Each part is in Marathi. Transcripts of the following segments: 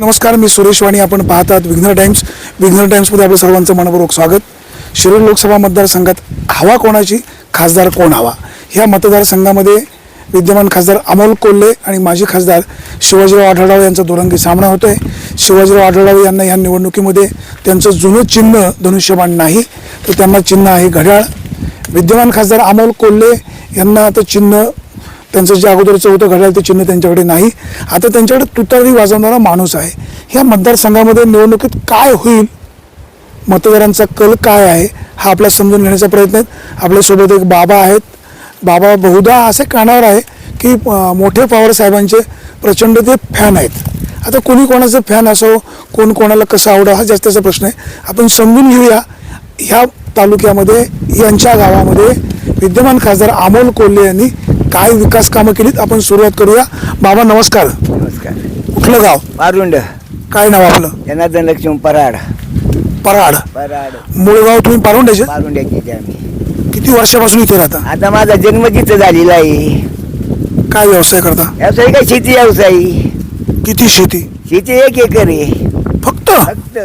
नमस्कार मी सुरेश वाणी. आपण पाहतात विघ्नर टाइम्स. विघ्नर टाइम्समध्ये आपलं सर्वांचं मनपूर्वक स्वागत. शिरूर लोकसभा मतदारसंघात हवा कोणाची? खासदार कोण हवा? ह्या मतदारसंघामध्ये विद्यमान खासदार अमोल कोल्हे आणि माजी खासदार शिवाजीराव आढळराव यांचा दुरंगी सामना होतोय. शिवाजीराव आढळराव यांना ह्या निवडणुकीमध्ये त्यांचं जुनं चिन्ह धनुष्यबाण नाही तर त्यांना चिन्ह आहे घड्याळ. विद्यमान खासदार अमोल कोल्हे यांना आता चिन्ह त्यांचं जे अगोदर चौथं घड्याळ ते चिन्ह त्यांच्याकडे नाही. आता त्यांच्याकडे तुतारी वाजवणारा माणूस आहे. ह्या मतदारसंघामध्ये निवडणुकीत काय होईल? मतदारांचा कल काय आहे? हा आपला समजून घेण्याचा प्रयत्न आहे आपल्यासोबत एक बाबा आहेत. बाबा बहुधा असे कानावर आहे की मोठे पवार साहेबांचे प्रचंड ते फॅन आहेत. आता कोणी कोणाचं फॅन असो कोण कोणाला कसं आवडा हा जास्तीचा प्रश्न आहे. आपण समजून घेऊया ह्या तालुक्यामध्ये यांच्या गावामध्ये विद्यमान खासदार अमोल कोल्हे यांनी काय विकास कामं केलीत? आपण सुरुवात करूया. बाबा नमस्कार. नमस्कार. कुठलं गाव? पारुंड काय नाव आपलं? जनार्दन लक्ष्मण पराड. पराड. पराड. मूळ गाव तुम्ही पारुंड्याचे? पारुंड्याची इथे आम्ही. किती वर्षापासून इथे राहता? आता माझा जन्म तिथं झालेला आहे. काय व्यवसाय करता? व्यवसाय काय? शेती व्यवसाय. किती शेती? शेती एक एकर आहे. फक्त? फक्त.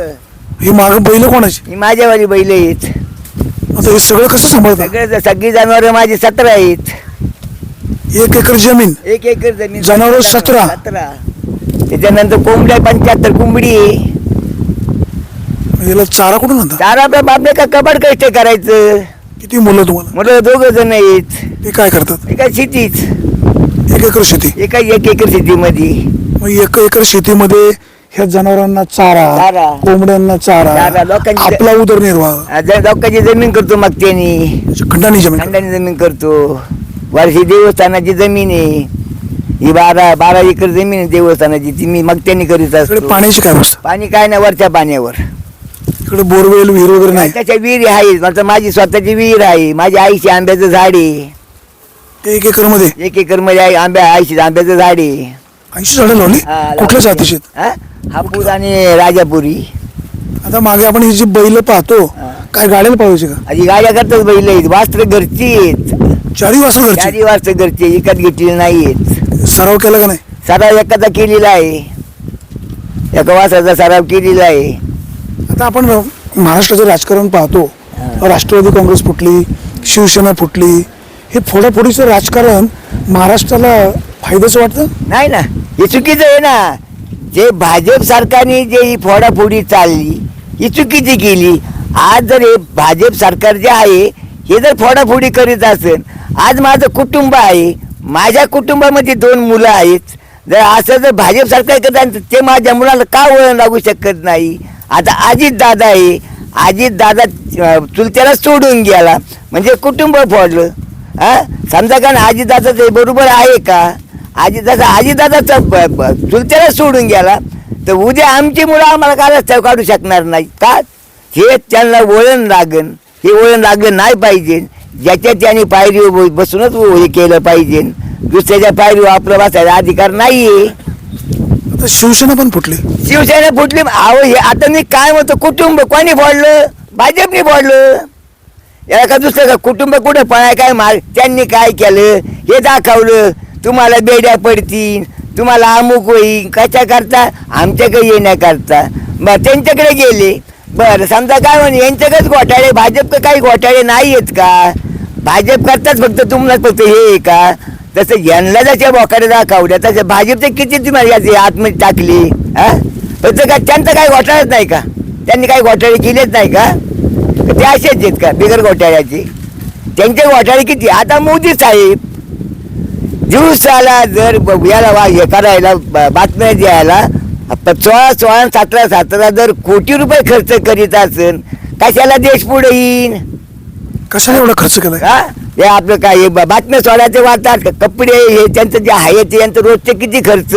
ही माग बैल कोणाची? ही माझ्यावाली बैल आहेत. आता हे सगळं कसं सांभाळता? सगळे सगळी जनावर माझी सतरा आहेत. एक एकर जमीन एक एकर जमीन. जनावरं सतरा? सतरा. त्याच्यानंतर कोंबड्या पंच्याहत्तर कोंबडी. याला चारा कुठून आणता? चार आपल्या बापले का कबाड कष्ट करायचं. किती मुलं तुम्हाला? मुलं दोघ जण आहेत. ते काय करतात? एका शेतीच एक एकर शेती. एका एक एकर शेतीमध्ये. मग एक एकर शेतीमध्ये ह्या जनावरांना चारा चारा. कोंबड्यांना चारा चारा, लोकांची- आपला उदरनिर्वाह. जर लोकांची जमीन करतो मग त्यांनी. म्हणजे खंडानी जमीन खंडाने जमीन करतो. वर्षी देवस्थानाची जमीन आहे. ही बारा बारा एकर जमीन आहे देवस्थानाची. ती मी मग त्यांनी करीत इकडे असतो पाण्याची काय पाणी काय नाही वरच्या पाण्यावर. इकडे बोरवेल विहीर वगैरे नाही? त्याच्या विहिरी आहे. आता माझी स्वतःची विहीर आहे. माझ्या आईची आंब्याचं झाड आहे. ते एक एकरमध्ये एक एकरमध्ये आहे आंब्या आईची आंब्याचं झाड आहे. ऐंशी झाडं लावली? हा, कुठल्या लावली. जातीची आहेत? हा? हापूस आणि राजापुरी. आता मागे आपण ही जी बैल पाहतो. काय गाड्याला पाहायची का? आधी गाड्या करतात बैल. आहेत वास्त्र घरची आहेत. चारी वासरू घरची. चारी वास्त्र घरची विकत घेतलेली नाही आहेत सराव केला का नाही? सराव एकाचा केलेला आहे. एका वासाचा सराव केलेला आहे. आता आपण महाराष्ट्राचं राजकारण पाहतो. राष्ट्रवादी काँग्रेस फुटली शिवसेना फुटली. हे फोडाफोडीचं राजकारण महाराष्ट्राला फायद्याचं वाटतं? नाही ना. हे चुकीचं आहे ना. जे भाजप सरकारने जे ही फोडाफोडी चालली ही चुकीची केली. आज जर हे भाजप सरकार जे आहे हे जर फोडाफोडी करीत असेल आज माझं कुटुंब आहे माझ्या कुटुंबामध्ये दोन मुलं आहेत जर असं जर भाजप सरकार करत तर ते माझ्या मुलाला का वळण लागू शकत नाही? आता अजित दादा आहे अजित दादा चुलत्याला सोडून गेला म्हणजे कुटुंब फोडलं. हा समजा का आजी दादाचं हे बरोबर आहे का? आजी दादा आजी दादाचा चुलत्याला सोडून गेला तर उद्या आमची मुलं आम्हाला काय रस्त्यावर काढू शकणार नाही का? हे त्यांना वळण लागेल हे वळण लागलं नाही पाहिजे. ज्याच्या त्याने पायरी बसूनच हे केलं पाहिजे. दुसऱ्याच्या पायरीवर आपलं बसायचा अधिकार नाहीये. आता शिवसेना पण फुटली. शिवसेना फुटली. अहो हे आता मी काय म्हणतो? कुटुंब कोणी फोडलं? भाजपने फोडलं. याला का दुसरं का कुटुंब कुठं पळाय काय मार त्यांनी काय केलं? हे दाखवलं. तुम्हाला बेड्या पडतील. तुम्हाला अमुक होईल. कशा करता आमच्याकडे येण्याकरता. बरं त्यांच्याकडे गेले. बरं समजा काय म्हणे यांच्याकडेच घोटाळे भाजप काही घोटाळे नाही आहेत का? भाजप करताच फक्त तुम्हाला फक्त हे आहे का? तसं यांना जसे बोकाडे दाखवल्या तसे भाजपचे किती तुम्हाला याची आतमध्ये टाकली हा? फक्त काय त्यांचं काही घोटाळाच नाही का? त्यांनी काही घोटाळे केलेच नाही का? ते असेच आहेत का बिगर घोटाळ्याचे? त्यांचे घोटाळे किती आता मोदी साहेब दिवसाला जर याला वा हे करायला बातम्या द्यायला प- सोळा सोळा सतरा सतरा जर कोटी रुपये खर्च करीत असेल कशाला देश पुढे येईन? कशाला एवढा खर्च केलाय? हा? हे आपलं काय हे ब- बातम्या सोळाचे वाटतात का कपडे हे त्यांचं जे आहे ते यांचं रोजचे किती खर्च?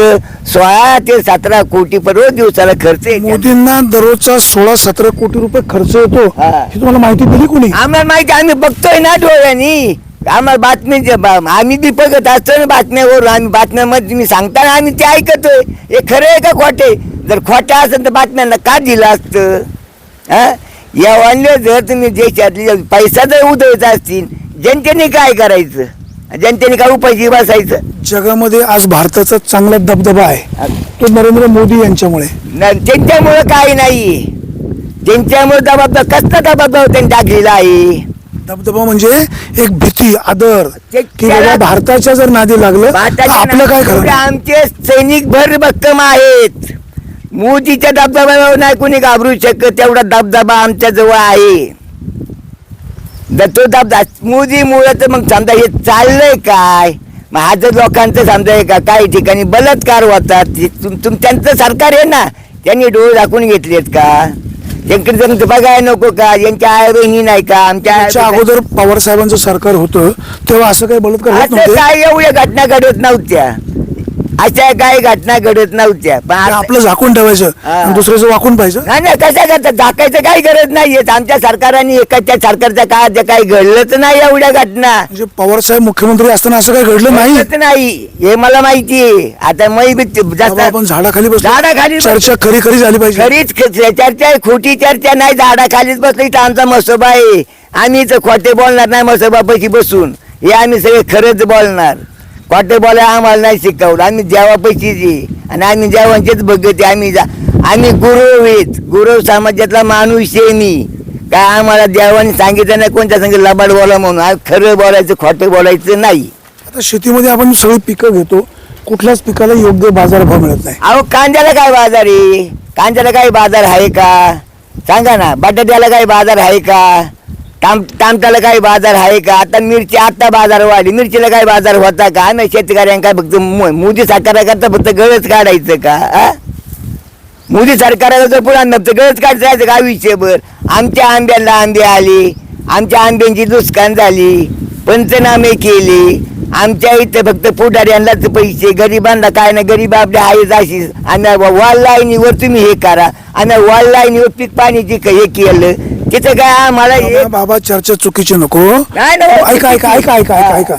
सोळा ते सतरा कोटी पण रोज दिवसाला खर्च आहे. त्यांचा. मोदींना दररोजचा सोळा सतरा कोटी रुपये खर्च येतो हा. ही तुम्हाला माहिती दिली कोणी? आम्हाला माहिती आम्ही बघतोय ना डोळ्यांनी. आम्हाला बातमी आम्ही बी बघत असतो ना बातम्यावर आम्ही बातम्यामध्ये तुम्ही सांगताना आम्ही ते ऐकतोय. हे खरं आहे का खोटे जर खोटं असेल तर बातम्यांना का दिलं असतं? हा? या वाणले जर तुम्ही देशातले पैसा जर उधळत असतील जनतेने काय करायचं? जनतेने काय उपाशी बसायचं? जगामध्ये आज भारताचा चांगला दबदबा आहे. तो नरेंद्र मोदी यांच्यामुळे. त्यांच्यामुळं काही नाही त्यांच्यामुळे दबाब कसला दबाब त्यांनी टाकलेला आहे? दबदबा म्हणजे एक भीती आदर. की बाबा भारताच्या जर नादी लागलं तर आपलं काय खरं? आमचे सैनिक भर भक्कम आहेत. मोदीच्या दबदब्यावर नाही कोणी घाबरू शकत तेवढा दबदबा आमच्या जवळ आहे. तो दबदा मोदीमुळे तर मग समजा हे चाललंय काय? मग हा जर लोकांचं समजाय का काही ठिकाणी बलात्कार होतात तुम तुम- त्यांचं सरकार आहे ना त्यांनी डोळे दाखवून घेतलेत का? त्यांकडे जर बघायला नको का? यांच्या आई बहिणी नाही का? आमच्या त्याच्या अगोदर पवार साहेबांचं सरकार होतं तेव्हा असं काही बलात्कार होत असं नव्हते? काय एवढ्या घटना घडत नव्हत्या. अशा काही घटना घडत नव्हत्या. पण आता- आपलं झाकून ठेवायचं. आणि दुसऱ्याचं वाकून पाहिजे. नाही नाही कशा करता झाकायचं काही गरज नाहीये. आमच्या सरकाराने एकाच्या सरकारच्या काळात जे काही घडलंच नाही एवढ्या घटना. म्हणजे पवार साहेब मुख्यमंत्री असताना असं काही घडलं नाही? घडलंच नाही. हे मला माहितीये आता मै बी बाबा, जास्त आपण झाडाखाली बसलो. झाडाखाली चर्चा खरी खरी झाली पाहिजे. खरीच ख- चर्चा आहे, खोटी चर्चा नाही. झाडाखालीच बसलो. इथं आमचा मसोबा आहे. आम्ही इथं खोटे बोलणार नाही मसोबापाशी बसून. हे आम्ही सगळे खरंच बोलणार. खोटे बोलायला आम्हाला नाही शिकवलं. आम्ही देवापाशी जी आणि आम्ही देवांचेच बघत. आम्ही जा- आम्ही गुरु आहेत. गुरु समाजातला माणूस आहे मी. काय आम्हाला देवाने सांगितलं नाही कोणत्या संग लबाड बोला म्हणून. आज खरं बोलायचं खोटं बोलायचं नाही. आता शेतीमध्ये आपण सगळी पिकं घेतो. कुठल्याच पिकाला योग्य बाजारभाव मिळत नाही. अहो कांद्याला काय बाजार आहे? कांद्याला काय बाजार आहे का? सांगा ना. बटाट्याला काय बाजार आहे का? ताम टामट्याला काय बाजार आहे का? आता मिरची आता बाजार वाढली. मिरचीला काय बाजार होता का? आम्ही शेतकऱ्यांना काय फक्त मोदी सरकारकरता फक्त गळच काढायचं का? आ? मोदी सरकारला जर पुरांना तर गळच काढायचं का आयुष्यभर? आमच्या आंब्याला आंबे आले. आमच्या आंब्यांची नुकसान झाली. पंचनामे केले. आमच्या इथं फक्त पुढाऱ्यांनाच पैसे. गरिबांना काय ना गरीब आपल्या आहेच अशी. आणि वॉल लाईनीवर तुम्ही हे करा. आणि वॉल लाईनीवर पीक पाण्याची हे केलं. तिथं काय? आम्हाला बाबा, चर्चा चुकीची नको नाही, नाही, ऐका ऐका ऐका ऐका ऐका ऐका.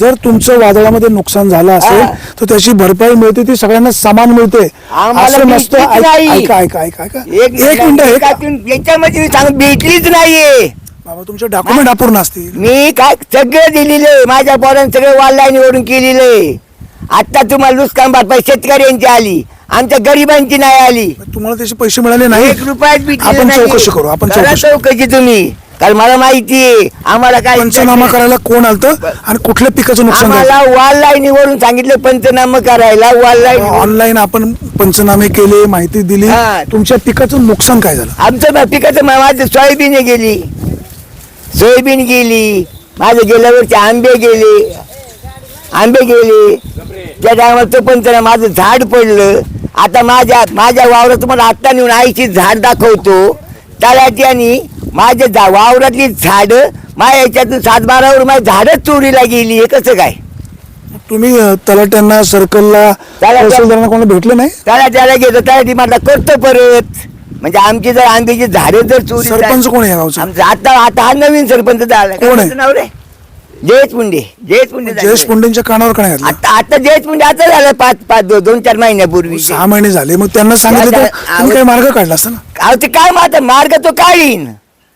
जर तुमचं वादळामध्ये नुकसान झालं असेल. तर त्याची भरपाई मिळते ती सगळ्यांना समान मिळते. आम्हाला असं नसतं भेटलीच ऐक- नाही. ऐका ऐका ऐका ऐका. एक एक मिनिट एक एकातून- याच्यामध्ये सांग भेटलीच नाहीये. बाबा तुमचे डॉक्युमेंट अपूर्ण असतील. मी काय सगळं दिलेलं माझ्या पोरांनी सगळं ऑनलाईनवरून केलेलं. आहे आता तुम्हाला नुकसान भरपाई शेतकऱ्यांची आली. आमच्या गरिबांची नाही आली. तुम्हाला त्याचे पैसे मिळाले नाही? एक आपण नाही. चौकशी करू आपण करा चौकशी. चौकशी तुम्ही. कारण मला माहिती आहे आम्हाला काय पंचनामा करायला कोण आलतं आणि कुठल्या पिकाचं नुकसान झालं? आम्हाला ऑनलाईनवरून सांगितलं पंचनामा करायला ऑनलाईन ऑनलाईन आपण पंचनामे केले माहिती दिली. हा. तुमच्या पिकाचं नुकसान काय झालं? आमचं पिकाचं मा- माझं सोयाबीन गेली. सोयाबीन गेली. माझं गेल्या वर्षी आंबे गेले. आंबे गेले. त्या टायमाला तो पण त्याला माझं झाड पडलं. आता माझ्या माझ्या वावरात तुम्हाला आत्ता नेऊन आईची झाड दाखवतो. तलाट्यानी माझ्या झा वावरातली झाडं माझ्या याच्यातून सात बारावर माझी झाडच चोरीला गेली. हे कसं काय? तुम्ही तलाट्यांना सर्कलला तहसीलदारांना कोणाला भेटले नाही? त्याला त्याला घेतो त्याला ती म्हटलं करतो परत. म्हणजे आमची जर आंब्याची झाडं जर चोरी सरपंच कोण आहे आमचा आता आता हा नवीन सरपंच झाला. कोण आहे? जयेश पुंडे जयेश पुंडे झाले. जयेश पुंडेंच्या कानावर का नाही घातलं? आता आता जयेश पुंडे आता झालं पाच पाच दो- दोन चार महिन्यापूर्वी. सहा महिने झाले. मग त्यांना सांगितलं तर त्या- तुम्ही काही मार्ग काढला असता ना? अहो ते काय मग आता मार्ग तो काढीन.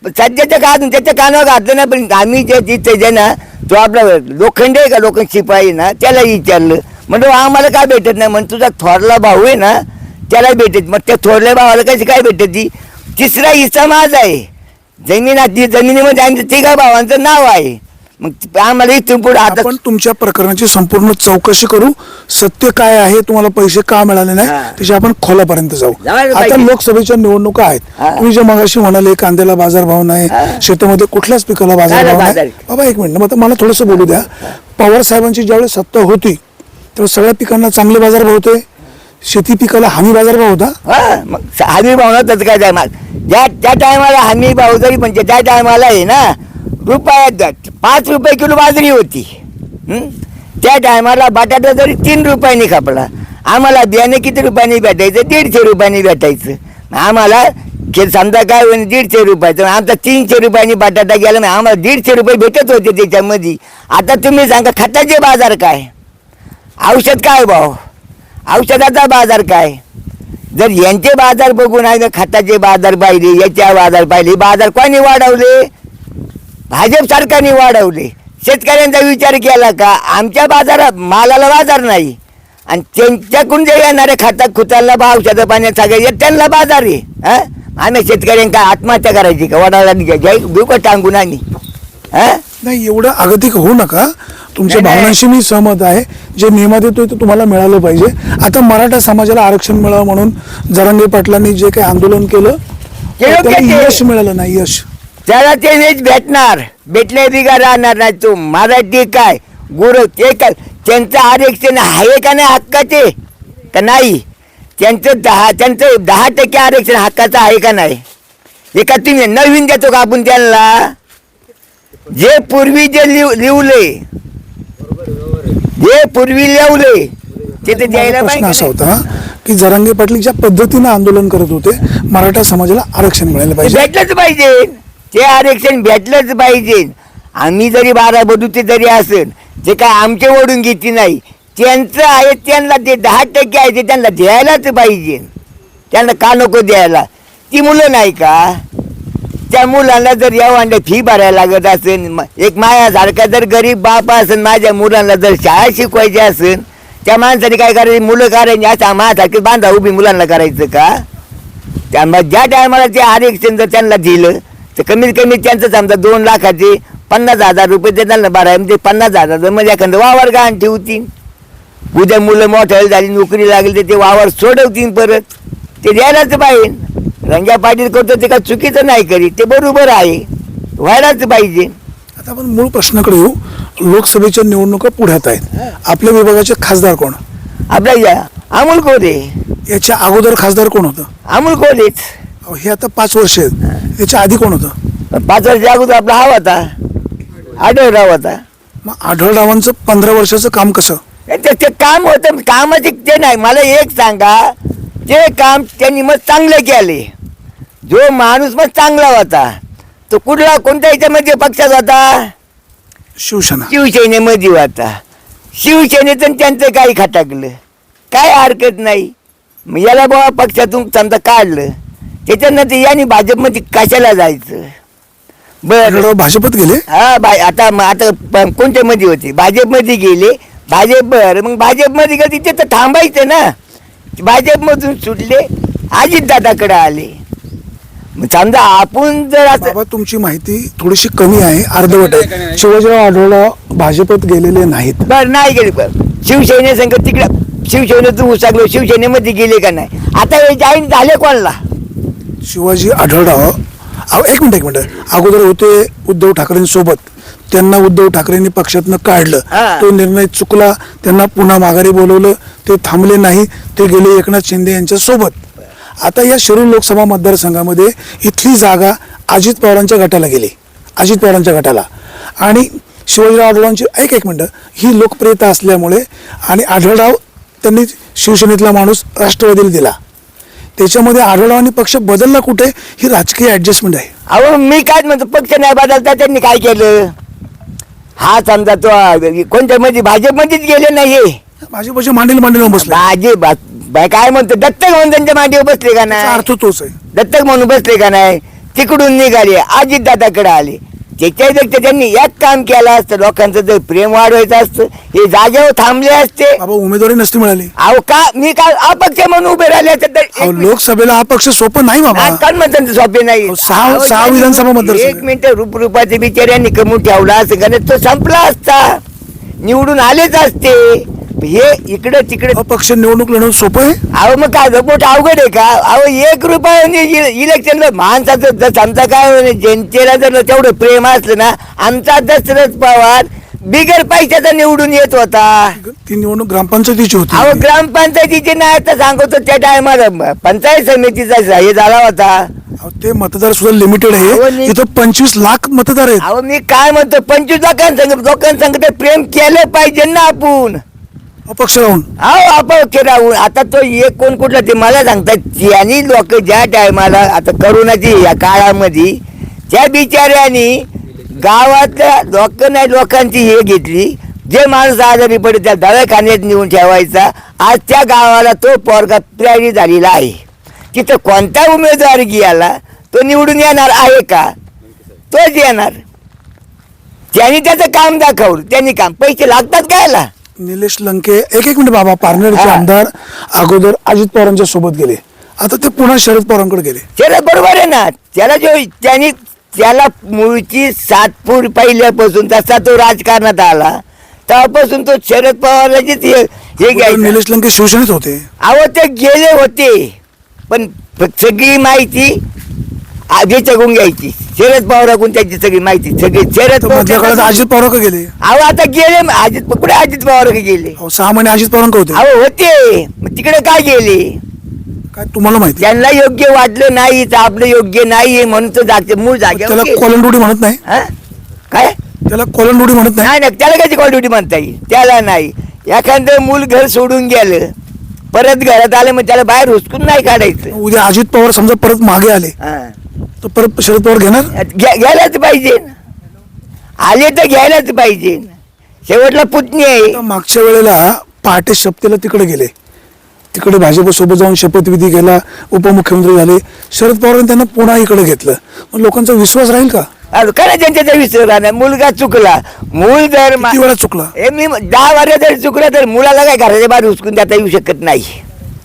पण सध्याच्या काळात त्याच्या कानावर घातलं ना पण आम्ही जे तिथे जे ना तो आपला लोखंड आहे का लोखंड शिपाई ना त्याला विचारलं. म्हणजे आम्हाला काय भेटत नाही? म्हणून तुझा थोरला भाऊ आहे ना त्याला भेटत मग त्या थोरल्या भावाला कशी काय भेटत ती? तिसरा हिस्सा माझा आहे. जमीन ती जमिनीमध्ये आमच्या तिघा भावांचं नाव आहे. मग ती- आम्हाला इथून पुढे आता आपण तुमच्या प्रकरणाची संपूर्ण चौकशी करू सत्य काय आहे तुम्हाला पैसे का मिळाले नाही. त्याची आपण खोलापर्यंत जाऊ जायला आता पाहिजे. लोकसभेच्या निवडणुका आहेत. तुम्ही जे मगाशी म्हणाले कांद्याला बाजारभाव नाही. शेतामध्ये कुठल्याच पिकाला बाजारभाव नाही? बाबा एक मिनिट मग मला थोडंसं बोलू द्या पवार साहेबांची ज्यावेळेस सत्ता होती तेव्हा सगळ्या पिकांना चांगले बाजारभाव होते शेती पिकाला हमी बाजारभाव होता हा मग हमी भावना त्याचं काय ज्या त्या टायमाला हमी भाव जरी म्हणजे त्या टायमाला आहे ना रुपयात पाच रुपये किलो बाजरी होती. त्या टायमाला बटाटा जरी तीन रुपयाने खपला. आम्हाला बियाणे किती रुपयाने भेटायचं? दीडशे रुपयाने भेटायचं. आम्हाला समजा काय होईल दीडशे रुपयाचं. आमचा तीनशे रुपयाने बटाटा गेला नाही. आम्हाला दीडशे रुपये भेटत होते त्याच्यामध्ये. आता तुम्ही सांगा खताचे बाजार काय? औषध काय भाव औषधाचा बाजार काय? जर यांचे बाजार बघून आहे खताचे बाजार पाहिले याच्या बाजार पाहिले बाजार कोणी वाढवले? भाजप सरकारने वाढवले. शेतकऱ्यांचा विचार केला का आमच्या बाजारात मालाला बाजार नाही. आणि त्यांच्याकडून जे येणाऱ्या खाता खुताला भाव औषधं पाण्यात सगळं त्यांना बाजार आहे. हा? आम्ही शेतकऱ्यांका आत्महत्या करायची का? वडाला टांगून आम्ही? हा? नाही एवढं आगतिक होऊ नका. तुमच्या नाही, नाही. भावनांशी मी सहमत आहे. जे नियमात येतोय ते तुम्हाला मिळालं पाहिजे. आता मराठा समाजाला आरक्षण मिळावं म्हणून जरांगे पाटलांनी जे काही आंदोलन केलं केलं त्याला ते- यश मिळालं नाही यश. त्याला ते वेज भेटणार भेटले बिगा राहणार नाही तो? मराठी काय गुरु ते काय त्यांचं आरक्षण आहे का नाही हक्काचे? का नाही? त्यांचं दहा त्यांचं दहा टक्के आरक्षण हक्काचं आहे का नाही? एका तुम्ही नवीन देतो का आपण त्यांना? जे पूर्वी जे लिव लिवले जे पूर्वी लिवले ते तर द्यायला माझा प्रश्न असा होता की जरांगे पाटील ज्या पद्धतीनं आंदोलन करत होते मराठा समाजाला आरक्षण मिळालं ते पाहिजे. भेटलंच पाहिजे. ते आरक्षण भेटलंच पाहिजे. आम्ही जरी बारा बदूचे जरी असेल जे काय आमचे ओढून घेतली नाही त्यांचं आहे त्यांना ते दहा टक्के आहे ते त्यांना द्यायलाच पाहिजे. त्यांना का नको द्यायला? ती मुलं नाही का? त्या मुलांना जर या फी भरायला लागत असेल एक माझ्यासारखा जर गरीब बाप असेल माझ्या मुलांना जर शाळा शिकवायची असेल त्या माणसाने काय करायचं? मुलं करायची असं माझ्यासारखी बांधा उभी मुलांना करायचं का? त्यामुळे ज्या टायमाला ते आरक्षण जर त्यांना दिलं तर कमीत कमी त्यांचं समजा दोन लाखाचे पन्नास हजार रुपये ते त्यांना भराय म्हणजे पन्नास हजार म्हणजे एखादं वावर गहाण ठेवतील. उद्या मुलं मोठ्या झाली नोकरी लागली तर ते वावर सोडवतील परत. ते द्यायलाच पाहिजे. रंग्या पाटील करतो ते काय चुकीचं नाही करीत ते बरोबर आहे. व्हायलाच पाहिजे. आता आपण मूळ प्रश्नाकडे येऊ. लोकसभेच्या निवडणुका पुढ्यात आहेत. आपल्या विभागाचे खासदार कोण? आपल्या या अमोल कोरे. याच्या अगोदर खासदार कोण होतं? अमोल कोरेच. अहो, हे आता पाच वर्ष आहेत. याच्या आधी कोण होतं? पाच वर्ष अगोदर आपला हा होता. आढळराव होता. मग आढळरावांचं पंधरा वर्षाचं काम कसं? ते ते काम होतं कामाचे ते नाही. मला एक सांगा ते काम त्यांनी मग चांगले केले. जो माणूस मग चांगला होता तो कुठला कोणत्या याच्यामध्ये पक्षात होता? शिवसेना. शिवसेनेमध्ये होता. शिवसेनेचं आणि त्यांचं काही खटाकलं. काय हरकत नाही. मग याला बाबा पक्षातून समजा काढलं. त्याच्यानंतर यांनी भाजपमध्ये कशाला जायचं? बरं. भाजपत गेले? हा बाय आता म- आता प- कोणत्या मध्ये होते? भाजपमध्ये गेले भाजप बर मग भाजपमध्ये गेले तिथे तर थांबायचं ना. भाजपमधून सुटले अजित दादाकडे आले. मग समजा आपण जर असं बाबा तुमची माहिती थोडीशी कमी आहे अर्धवट आहे. शिवाजीराव आढळराव भाजपत गेलेले नाहीत. बर नाही गेले. पण शिवसेने संघ तिकडं शिवसेनेतून उसागलो शिवसेनेमध्ये गेले का नाही? आता हे जॉईन झाले कोणाला? शिवाजी आढळराव अहो, एक मिनिट एक मिनिट. अगोदर होते उद्धव ठाकरेंसोबत त्यांना उद्धव ठाकरेंनी पक्षातनं काढलं. हा. तो निर्णय चुकला. त्यांना पुन्हा माघारी बोलवलं. ते थांबले नाही. ते गेले एकनाथ शिंदे यांच्या सोबत. आता या शिरूर लोकसभा मतदारसंघामध्ये इथली जागा अजित पवारांच्या गटाला गेली. अजित पवारांच्या गटाला. आणि शिवाजीराव आढळरावांची एक एक मिनटं. ही लोकप्रियता असल्यामुळे आणि आढळराव त्यांनी शिवसेनेतला माणूस राष्ट्रवादीला दिला. त्याच्यामध्ये आढळरावांनी पक्ष बदलला कुठे ही राजकीय ऍडजस्टमेंट आहे. अहो मी काय म्हणतो पक्ष नाही बदलता त्यांनी काय केलं? हा समजा तो कोणत्या मध्ये भाजपमध्येच गेले नाही. भाजपचे मांडील मांडील बसला. बाजी बा- बा- काय म्हणतो दत्तक म्हणून त्यांच्या मांडीवर बसले का नाही? अर्थ तोच आहे. दत्तक म्हणून बसले का नाही? तिकडून निघाले अजित दादाकडे आले. त्याच्यापेक्षा त्यांनी एक काम केलं असतं लोकांचं जर प्रेम वाढवायचं असतं हे जागेवर थांबले असते. बाबा उमेदवारी नसती मिळाली. अहो का? मी काय अपक्ष म्हणून उभे राहिले असते? तर अहो, एक लोकसभेला हा पक्ष सोपं नाही बाबा. काय म्हणतात सोपे नाही? अहो, सहा- अहो, सहा विधानसभा मतदारसंघ. एक मिनिट रूपरूपाचे बिचाऱ्यांनी कमवून ठेवला असं नाही, तो संपला असता. निवडून आलेच असते. हे इकडे तिकडे अपक्ष निवडणूक लढवणं सोपं आहे? अहो मग काय मोठ अवघड आहे का? अहो एक रुपया इलेक्शनला माणसाचं जर समजा काय म्हणे, जनतेला जर तेवढं प्रेम असलं ना आमचा दशरथ पवार बिगर पैशाचा निवडून येत होता. ती निवडणूक ग्रामपंचायतीची अहो होती ग्रामपंचायतीचे नाही तर सांगतो त्या टायमाला पंचायत समितीचा हे झाला होता. अहो, ते मतदार सुद्धा लिमिटेड अहो, आहे नि- इथं पंचवीस लाख मतदार आहेत. अहो मी काय म्हणतो पंचवीस लोकांसंग लोकांसंग ते प्रेम केलं पाहिजे ना आपण. अपक्ष राहून. अहो अपक्ष राहून. आता तो एक कोण कुठला ते मला सांगतात यांनी लोक ज्या टायमाला आता करोनाची या काळामध्ये त्या बिचाऱ्यांनी गावातल्या लोक नाही लोकांची हे घेतली. जे माणूस आजारी पडे त्या दवाखान्यात नेऊन ठेवायचा. आज त्या गावाला तो पोरगा तयारी झालेला आहे. तिथं कोणता उमेदवार गेला तो निवडून येणार आहे का? तोच येणार. त्यांनी त्याचं काम दाखवलं त्यांनी काम. पैसे लागतात कायला? निलेश लंके एक एक मिनिट बाबा पारनेरचे. आमदार अगोदर अजित पवारांच्या सोबत गेले. आता ते पुन्हा शरद पवारांकडे गेले. त्याला बरोबर आहे ना त्याला जो त्यांनी त्याला मूळची सातपूर पहिल्यापासून तसा तो राजकारणात आला. तेव्हापासून तो शरद पवाराचीच हे हे घ्यायचा. निलेश लंके शिवसेनेत होते. अहो ते गेले होते. पण फ- सगळी माहिती आधीच्याकडून घ्यायची. शरद पवाराकडून त्याची सगळी माहिती सगळी शरद तर पवार अजित पवार का गेले? अहो आता गेले अजित कुठे अजित पवार गेले? अहो, सहा महिने अजित पवारांक होते. अहो होते. मग तिकडे काय गेले? काय तुम्हाला माहिती? त्यांना योग्य वाटलं नाही तर आपलं योग्य नाहीये म्हणून तो जागे मूळ जागे त्याला कोलंडुडी म्हणत नाही? काय? त्याला कोलंडुडी म्हणत नाही? नाही नाही त्याला कशी क्वालिटी म्हणता येईल? त्याला नाही. एखादं मूल घर सोडून गेलं परत घरात आलं मग त्याला बाहेर हुसकून नाही काढायचं. उद्या अजित पवार समजा परत मागे आले हा. तर परत शरद पवार घेणार? घ्या- घ्यायलाच पाहिजे. आले तर घ्यायलाच पाहिजे. शेवटला पुतणी आहे. आता मागच्या वेळेला पहाटे शपथेला तिकडे गेले. तिकडे भाजपसोबत जाऊन शपथविधी केला उपमुख्यमंत्री झाले. शरद पवारांनी त्यांना पुन्हा इकडे घेतलं. मग लोकांचा विश्वास राहील का? अरे काय त्यांच्या विसर राहणार. मुलगा चुकला. मूल जर मा- किती वेळा चुकला? हे मी दहा वर्ष जर चुकला तर मुलाला काय घराच्या बाहेर उचकून देता येऊ शकत नाही.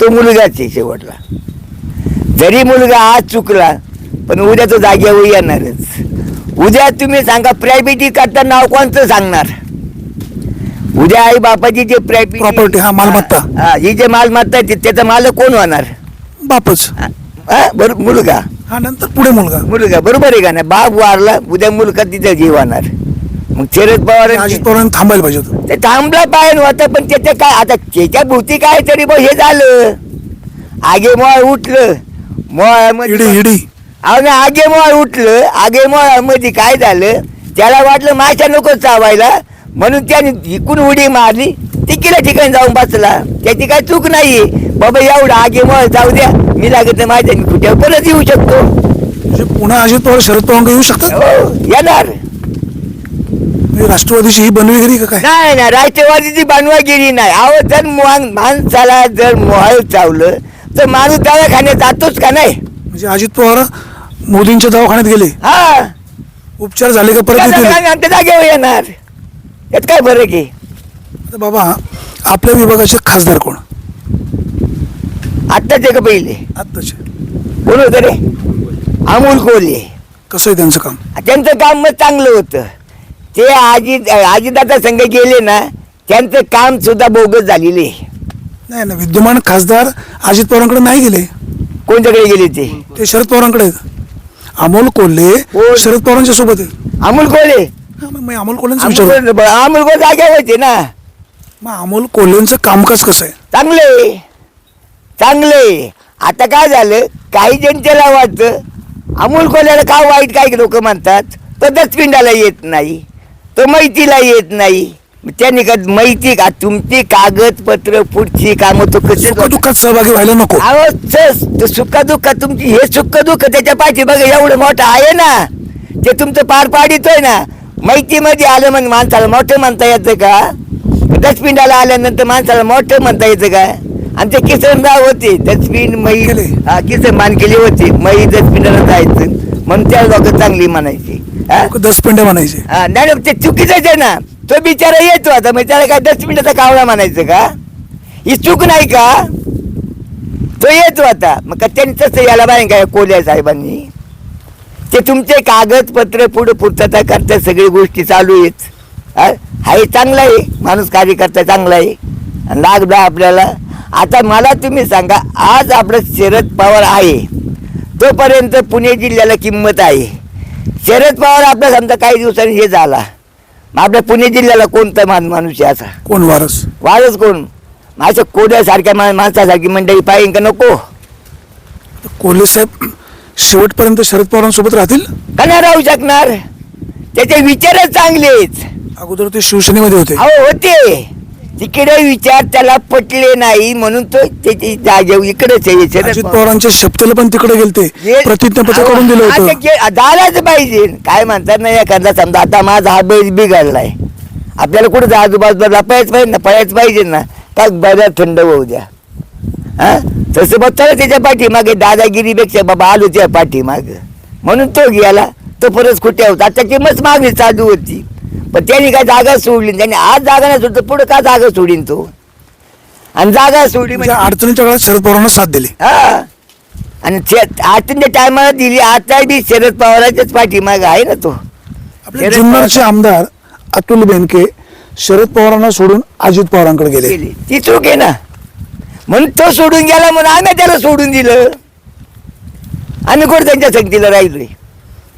तो मुलगाच आहे शेवटला. जरी मुलगा आज चुकला पण उद्या तो जागेवर येणारच. उद्या तुम्ही सांगा प्रायव्हेटी करता नाव कोणतं सांगणार? उद्या आई बापाची जे Property, हा, मालमत्ता. ही जे मालमत्ता आहे ते- त्याचा मालक कोण होणार? बापच. हा, हा, बरोबर मुलगा. हा नंतर पुढे मुलगा. मुलगा बरोबर आहे का नाही? बाप वारला उद्या मुलगा तिथं जीवणार मग शरद पवार अजित पवारांनी थांबायला पाहिजे होतं. ते थांबला पाहिजे होता पण त्याच्या काय आता त्याच्या भोवती काय तरी बघ हे झालं. आगे मोळ उठलं. मोळ इडी. अहो ना आगे मोळ उठलं. आगे मोळमध्ये काय झालं? त्याला वाटलं माशा नको चावायला. म्हणून त्याने इकून उडी मारली. तिकीला ठिकाणी जाऊन बसला. त्याची काय चूक नाही बाबा एवढं आगे मोळ जाऊ द्या. मी लागत माझ्या कुठे परत येऊ शकतो. म्हणजे पुन्हा अजित पवार शरद पवार येऊ शकतात? हो येणार. म्हणजे राष्ट्रवादीची ही बनवेगिरी का काय? नाही ना राष्ट्रवादीची बनवागिरी नाही. अहो जर मान- माणसाला जर मोहळ चावलं तर माणूस दवाखान्यात जातोच का नाही? म्हणजे अजित पवार मोदींच्या दवाखान्यात गेले. हा. उपचार झाले का परत येतील? आमच्या जागेवर येणार? यात काय आहे? आता बाबा आपल्या विभागाचे खासदार कोण? आत्ताचे का पहिले? आत्ताचे. कोण होतं रे? अमोल कोल्हे. कसं आहे त्यांचं काम? त्यांचं काम मग चांगलं होतं. ते आजी आजीदादा संघ गेले ना त्यांचं काम सुद्धा बोगस झालेले आहे. नाही ना विद्यमान खासदार अजित पवारांकडे नाही गेले. कोणत्याकडे गेले ते? ते शरद पवारांकडे. आहेत अमोल कोल्हे कोण? शरद पवारांच्या सोबत आहे. अमोल हा, मग मी अमोल कोल्हेंचं कोल्हे अमोल कोल्हे जागेवर होते ना. मग अमोल कोल्हेंचं कामकाज कसं आहे? चांगले. चांगले. आता काय झालं? काही जण त्याला वाटतं अमोल कोल्याला का वाईट काही लोक म्हणतात? तो दसपिंडाला येत नाही. तो माहितीला येत नाही. त्यांनी का माहिती का? तुमची कागदपत्र पुढची कामं तो कसे सुखदुःखात सहभागी व्हायला नको. अहो सुख दुःख तुमची हे सुख दुःख त्याच्या पाठी बघा एवढं मोठं आहे ना? ते तुमचं पार पाडितोय ना? माहितीमध्ये आलं मग माणसाला मोठं म्हणता येतं का? दसपिंडाला आल्यानंतर माणसाला मोठं म्हणता येतं का? आणि ते किसनराव होते दसपिंड मई केले. हा किसन मान केली होती मई दसपिंडाला जायचं. म्हणून त्या लोक चांगली म्हणायची. हा? लोक दस पेंड्या म्हणायचे. हा, नाही नाही, ते चुकीचंच आहे ना? तो बिचारा येतो आता. मग त्याला काय दस मिनिटाचा कावळा म्हणायचं का? ही चूक नाही का? तो येतो आता. मग का त्यांनी याला यायला काय कोल्या साहेबांनी? ते तुमचे कागदपत्र पुढे पूर्तता करता सगळी गोष्टी चालू आहेत. हा? हे चांगला आहे. माणूस कार्यकर्ता चांगला आहे. आणि लागला आपल्याला. आता मला तुम्ही सांगा आज आपलं शरद पवार आहे. तोपर्यंत पुणे जिल्ह्याला किंमत आहे. शरद पवार आपला समजा काही दिवसांनी हे झाला. मग आपल्या पुणे जिल्ह्याला कोणता मान माणूस आहे असा? कोण वारस? वाळच कोण? माझ्या कोड्यासारख्या मा माणसासारखी मंडळी पाहिजे का नको? कोल्हे साहेब शेवटपर्यंत शरद पवारांसोबत राहतील? का नाही राहू शकणार? त्याचे विचारच चांगलेच. अगोदर ते शिवसेनेमध्ये होते. अहो होते. तिकडे विचार त्याला पटले नाही म्हणून तो त्याची इकडेच आहे शरद अजित पवार. पवारांच्या शपथेला पण तिकडे गेलते. हे- प्रतिज्ञापत्र करून दिलं आता होतं. गे- झालाच पाहिजे. काय म्हणतात नाही एखादा समजा आता माझा हा बैल बिघडलाय. आपल्याला कुठं जा- आजूबाजूला लपायच पाहिजे ना पळायच पाहिजे ना. का बऱ्याच थंड होऊ द्या. हा? तसं बघ चला त्याच्या पाठीमागे दादागिरीपेक्षा बाबा आलो त्या पाठीमाग. म्हणून तो गेला. तो परत कुठे होता? आता किंमत मागणी चालू होती. पण त्यांनी काय जागा सोडली त्यांनी आज जागा नाही सोडतो पुढे का जागा सोडीन तो? आणि जागा सोडली म्हणजे म्हणजे अडचणीच्या काळात शरद पवारांना साथ दिली. हा. आणि आजच्या टायमाला दिली आता बी शरद पवाराच्याच पाठीमाग आहे ना तो. आपले जुन्नरचे आमदार अतुल बेनके शरद पवारांना सोडून अजित पवारांकडे गेले. ती चूक आहे ना. म्हणून तो सोडून गेला म्हणून आम्ही त्याला सोडून दिलं. आम्ही कुठं त्यांच्या संगतीला राहिलोय?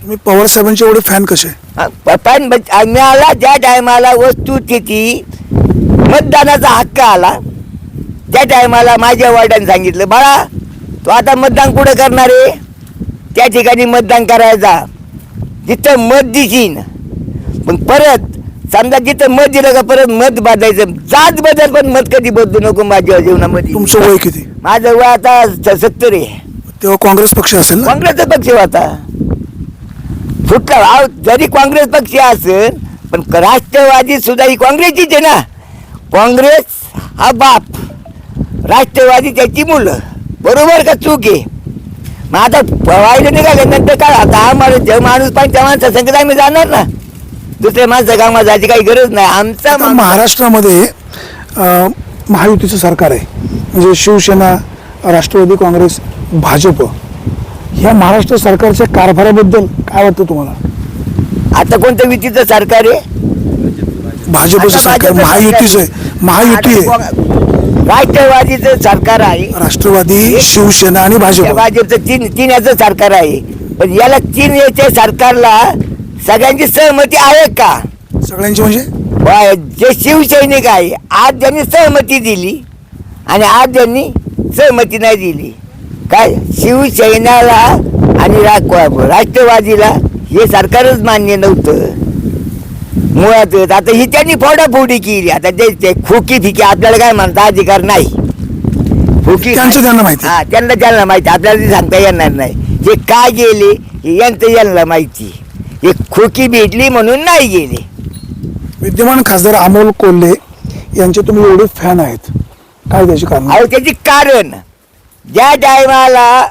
तुम्ही पवार साहेबांचे एवढे फॅन कसे? प- पण ब- आम्हाला ज्या टायमाला वस्तुस्थिती मतदानाचा हक्क आला त्या टायमाला माझ्या वडिलांनी सांगितलं बाळा तू आता मतदान कुठं करणार आहे? त्या ठिकाणी मतदान करायचा जिथं मत दिशीन पण परत समजा जिथं मत दिलं का परत मत बदलायचं जात बदल पण मत कधी बदलू नको माझ्या जीवनामध्ये. तुमचं वय किती? माझं वय आता सत्तर आहे. तेव्हा काँग्रेस पक्ष असेल ना? काँग्रेसचा पक्ष होता. फुटला अहो, जरी काँग्रेस पक्ष असेल पण राष्ट्रवादी सुद्धा ही काँग्रेसचीच आहे ना. काँग्रेस हा बाप. राष्ट्रवादी त्याची मुलं. बरोबर का चूक आहे? मग आता व्हायला निघाले नंतर काय? आता आम्हाला जे माणूस पाहिजे त्या माणसा संगत आम्ही जाणार ना. दुसऱ्या माणसं कामात जायची काही गरज नाही. आमचा आता माणूस- महाराष्ट्रामध्ये अं, महायुतीचं सरकार आहे. म्हणजे शिवसेना राष्ट्रवादी काँग्रेस भाजप. ह्या महाराष्ट्र सरकारच्या कारभाराबद्दल काय वाटतं तुम्हाला? आता कोणतं विधीचं सरकार आहे? भाजपचं सरकार महायुतीचं आहे. महायुती आहे. राष्ट्रवादीचं सरकार आहे. राष्ट्रवादी शिवसेना आणि भाजप. भाजपचं तीन तीन याचं सरकार आहे. पण याला तीन याच्या सरकारला सगळ्यांची सहमती आहे का? सगळ्यांची म्हणजे? वा- जे शिवसैनिक आहे आज त्यांनी सहमती दिली आणि आज त्यांनी सहमती नाही दिली काय? शिवसेनेला आणि राष्ट्रवादीला हे सरकारच मान्य नव्हतं. मुळातच आता ही त्यांनी फोडाफोडी केली. आता ते खोकी फिकी आपल्याला काय म्हणता अधिकार नाही. खोकी त्यांना माहिती. हा त्यांना त्यांना माहिती. आपल्याला ते सांगता येणार नाही. हे का गेले हे यांचं यांना माहिती. हे खोकी भेटली म्हणून नाही गेले. विद्यमान खासदार अमोल कोल्हे यांचे तुम्ही एवढे फॅन आहेत. काय त्याची कारण? अहो त्याची कारण ज्या टायमाला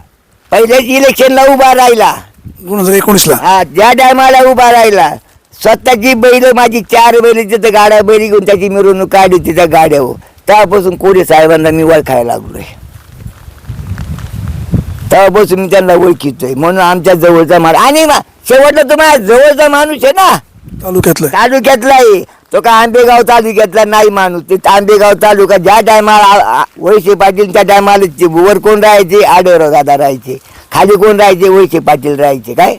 पहिल्याच इलेक्शनला उभा राहिला दोन हजार एकोणीसला. हा ज्या टायमाला उभा राहिला स्वतःची बैल माझी चार बैल तिथं गाड्या बैल घेऊन त्याची मिरवणूक काढली तिच्या गाड्यावर तेव्हापासून कोणी साहेबांना मी ओळखायला लागलोय. तेव्हापासून मी त्यांना ओळखितोय. म्हणून आमच्या जवळचा माणूस आणि शेवटला तुम्हाला जवळचा माणूस आहे ना? तालुक्यातलं तालुक्यातला आहे. तो का आंबेगाव तालुक्यातला नाही माणूस. ते आंबेगाव तालुका ज्या टायमाला वैशे पाटील त्या टायमाला वर कोण राहायचे? आडवराव दादा राहायचे. खाली कोण राहायचे? वैशे पाटील राहायचे. काय?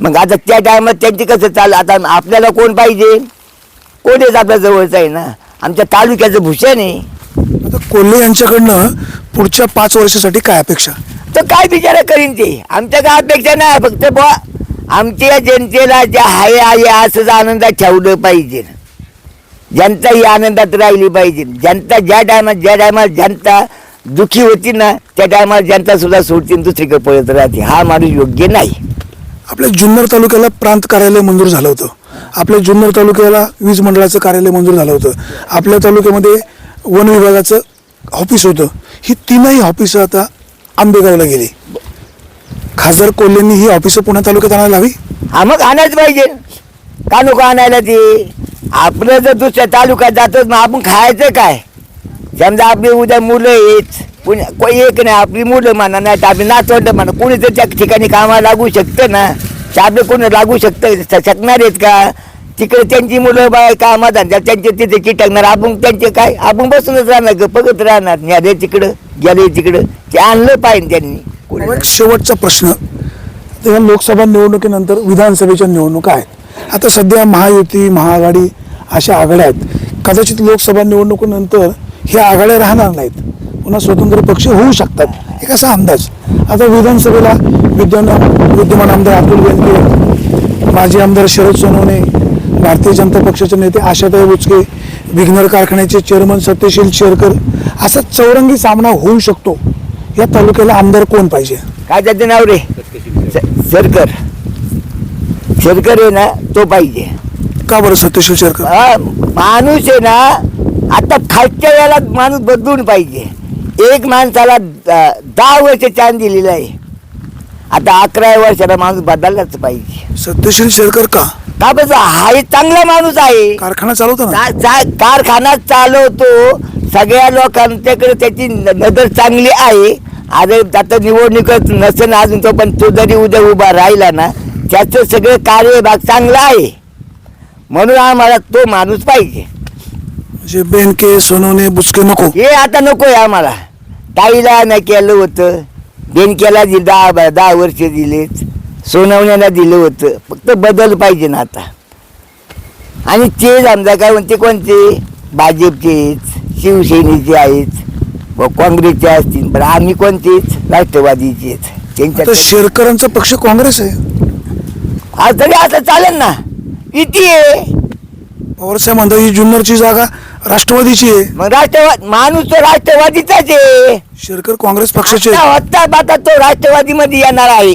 मग आता त्या टायमात त्यांची कसं चाललं आता आपल्याला कोण पाहिजे? कोणीच आपल्या जवळचं आहे ना? आमच्या तालुक्याचं भूषण आहे. आता कोल्हे यांच्याकडनं पुढच्या पाच वर्षासाठी काय अपेक्षा? तर काय बिचारा करीन ते? आमच्या काय अपेक्षा नाही. फक्त बुवा आमच्या जनतेला ज्या हाय आहे असंच आनंदात ठेवलं पाहिजे. जनता ही आनंदात राहिली पाहिजे. जनता ज्या टायमात ज्या टायमात जनता दुखी होती ना त्या टायमात जनता सुद्धा सोडती आणि दुसरीकडे पळत राहते. हा माणूस योग्य नाही. आपल्या जुन्नर तालुक्याला प्रांत कार्यालय मंजूर झालं होतं. आपल्या जुन्नर तालुक्याला वीज मंडळाचं कार्यालय मंजूर झालं होतं. आपल्या तालुक्यामध्ये वन विभागाचं ऑफिस होतं. ही तीनही ऑफिसं आता आंबेगावला गेली. खासदार कोल्हेंनी ही ऑफिसं पुणे तालुक्यात आणायला हवी? हा मग आणायच पाहिजे. का नको आणायला ते? आपलं जर दुसऱ्या तालुक्यात जातोच मग आपण खायचं काय? समजा आपली उद्या मुलं येत कोणी कोणी एक नाही आपली मुलं म्हणा नाही तर आपली नातवंड म्हणा कोणी तर त्या ठिकाणी कामाला लागू शकतं ना तर आपलं कोणी लागू शकतं शकणार आहेत का? तिकडे त्यांची मुलं बाय कामात आणि त्यांचे तिथे चिटकणार आपण त्यांचे काय? आपण बसूनच राहणार ग बघत राहणार. न्याले तिकडं गेले तिकडं. ते आणलं पाहिजे त्यांनी. कोणी एक शेवटचा प्रश्न. तर लोकसभा निवडणुकीनंतर विधानसभेच्या निवडणुका आहेत. आता सध्या महायुती महाआघाडी अशा आघाड्या आहेत. कदाचित लोकसभा निवडणुकीनंतर ह्या आघाड्या राहणार नाहीत. पुन्हा स्वतंत्र पक्ष होऊ शकतात. एक असा अंदाज. आता विधानसभेला विद्यमान विद्यमान आमदार अतुल बेनके माजी आमदार शरद सोनवणे भारतीय जनता पक्षाचे नेते आशाताई बुचके विघ्नर कारखान्याचे चेअरमन सत्यशील शेरकर असा चौरंगी सामना होऊ शकतो. या तालुक्याला आमदार कोण पाहिजे? काय त्याचे नाव रे? शेरकर. शेरकर आहे ना तो पाहिजे. का बरं सत्यशील शेरकर हा, माणूस आहे ना आता खालच्या वेळेला माणूस बदलून पाहिजे. एक माणसाला द- दहा वर्ष चान दिलेलं आहे. आता अकरा वर्षाला माणूस बदललाच पाहिजे. सत्यशील शेरकर का? का बस हा एक चांगला माणूस आहे. कारखाना चालवतो ना? चा- चा- कारखाना चालवतो. सगळ्या लोकांच्याकडे त्याची न- नजर चांगली आहे. आज आता निवडणुकीत नसेल अजून तो पण तो जरी उद्या उभा राहिला ना त्याचं सगळं कार्यभाग चांगला आहे. म्हणून आम्हाला तो माणूस पाहिजे. म्हणजे बेनके सोनवणे बुचके नको. हे आता नको आहे आम्हाला. ताईला नाही केलं होतं. बेनकेला दि दहा ब- दहा वर्ष दिलेत. सोनवण्याला दिलं होतं. फक्त बदल पाहिजे ना आता. आणि ते समजा काय म्हणते कोणते? भाजपचेच शिवसेनेचे आहेत व काँग्रेसचे असतील. पण आम्ही कोणतेच राष्ट्रवादीचे आहेत. त्यांच्या शेरकरांचा पक्ष काँग्रेस आहे. आज तरी आता चालेल ना. आहे पवारसाहेब म्हणतात ही जुन्नरची जागा राष्ट्रवादीची आहे. मग राष्ट्रवाद माणूस तो राष्ट्रवादीचाच आहे. शेरकर काँग्रेस पक्षाचे आता होता आता तो राष्ट्रवादी मध्ये येणार आहे.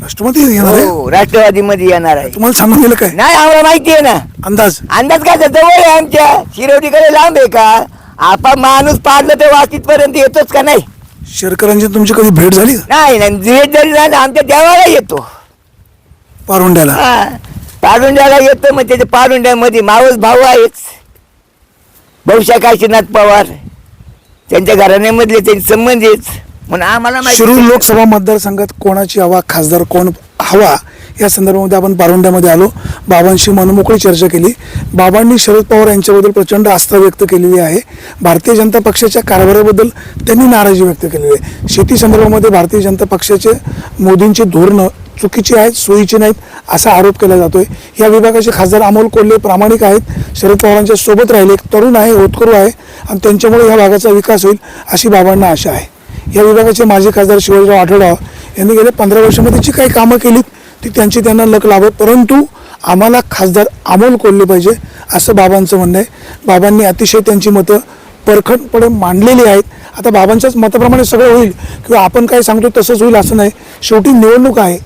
राष्ट्रवादी येणार आहे? हो राष्ट्रवादी मध्ये येणार आहे. तुम्हाला सांगून गेलं काय? नाही आम्हाला माहिती आहे ना. अंदाज? अंदाज काय जवळ आहे आमच्या. शिरवडीकडे लांब आहे का? आपण माणूस पाडलं तर वाकीत पर्यंत येतोच का नाही? शेरकरांची तुमची कधी भेट झाली? नाही नाही जे जरी झालं आमच्या देवाला येतो. पारुंड्याला. हा. पारुंड्याला येतो मग त्याच्या पारुंड्यामध्ये मावस भाऊ आहेच भाऊशा काशीनाथ पवार त्यांच्या घराण्यामधले त्यांचे संबंधीच म्हणून आम्हाला शिरूर लोकसभा मतदारसंघात कोणाची हवा खासदार कोण हवा या संदर्भामध्ये आपण पारुंड्यामध्ये आलो. बाबांशी मनमोकळी चर्चा केली. बाबांनी शरद पवार यांच्याबद्दल प्रचंड आस्था व्यक्त केलेली आहे. भारतीय जनता पक्षाच्या कारभाराबद्दल त्यांनी नाराजी व्यक्त केलेली आहे. शेती संदर्भामध्ये भारतीय जनता पक्षाचे मोदींची धोरणं चुकीची आहेत सोयीची नाहीत असा आरोप केला जातोय. या विभागाचे खासदार अमोल कोल्हे प्रामाणिक आहेत. शरद पवारांच्या सोबत राहिले एक तरुण आहे होतकरू आहे आणि त्यांच्यामुळे या भागाचा विकास होईल अशी बाबांना आशा आहे. या विभागाचे माजी खासदार शिवाजीराव आठवडाव यांनी गेल्या पंधरा वर्षामध्ये जी काही कामं केलीत ती त्यांची त्यांना लक लाभत परंतु आम्हाला खासदार अमोल कोल्हे पाहिजे असं बाबांचं म्हणणं आहे. बाबांनी अतिशय त्यांची मतं परखडपणे मांडलेली आहेत. आता बाबांच्याच मताप्रमाणे सगळं होईल किंवा आपण काय सांगतो तसंच होईल असं नाही. शेवटी निवडणूक आहे.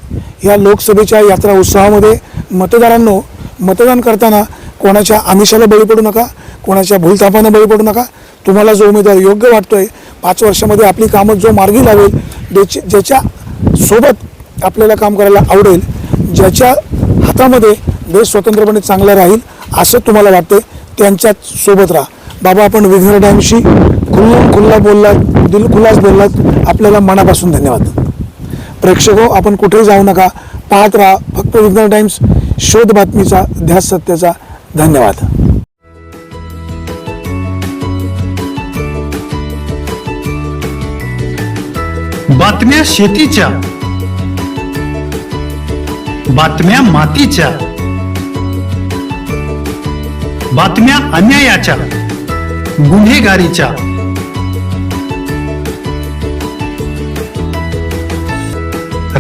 या लोकसभेच्या यात्रा उत्सवामध्ये मतदारांनो मतदान करताना कोणाच्या आमिषाला बळी पडू नका कोणाच्या भूलथापानं बळी पडू नका. तुम्हाला जो उमेदवार योग्य वाटतोय पाच वर्षामध्ये आपली कामं जो मार्गी लावेल ज्याची ज्याच्या सोबत आपल्याला काम करायला आवडेल ज्याच्या हातामध्ये देश स्वतंत्रपणे चांगला राहील असं तुम्हाला वाटते त्यांच्याच सोबत राहा. बाबा आपण विघ्न डॅमशी खुल्ला खुल्ला बोललात दिलखुलास बोललात. आपल्याला मनापासून धन्यवाद. प्रेक्षक आपण कुठेही जाऊ नका. पाहत राहा फक्त विज्ञान टाइम्स शोध बातमीचा ध्यास सत्याचा. धन्यवाद. बातम्या शेतीच्या. बातम्या मातीच्या. बातम्या अन्यायाच्या. गुन्हेगारीच्या.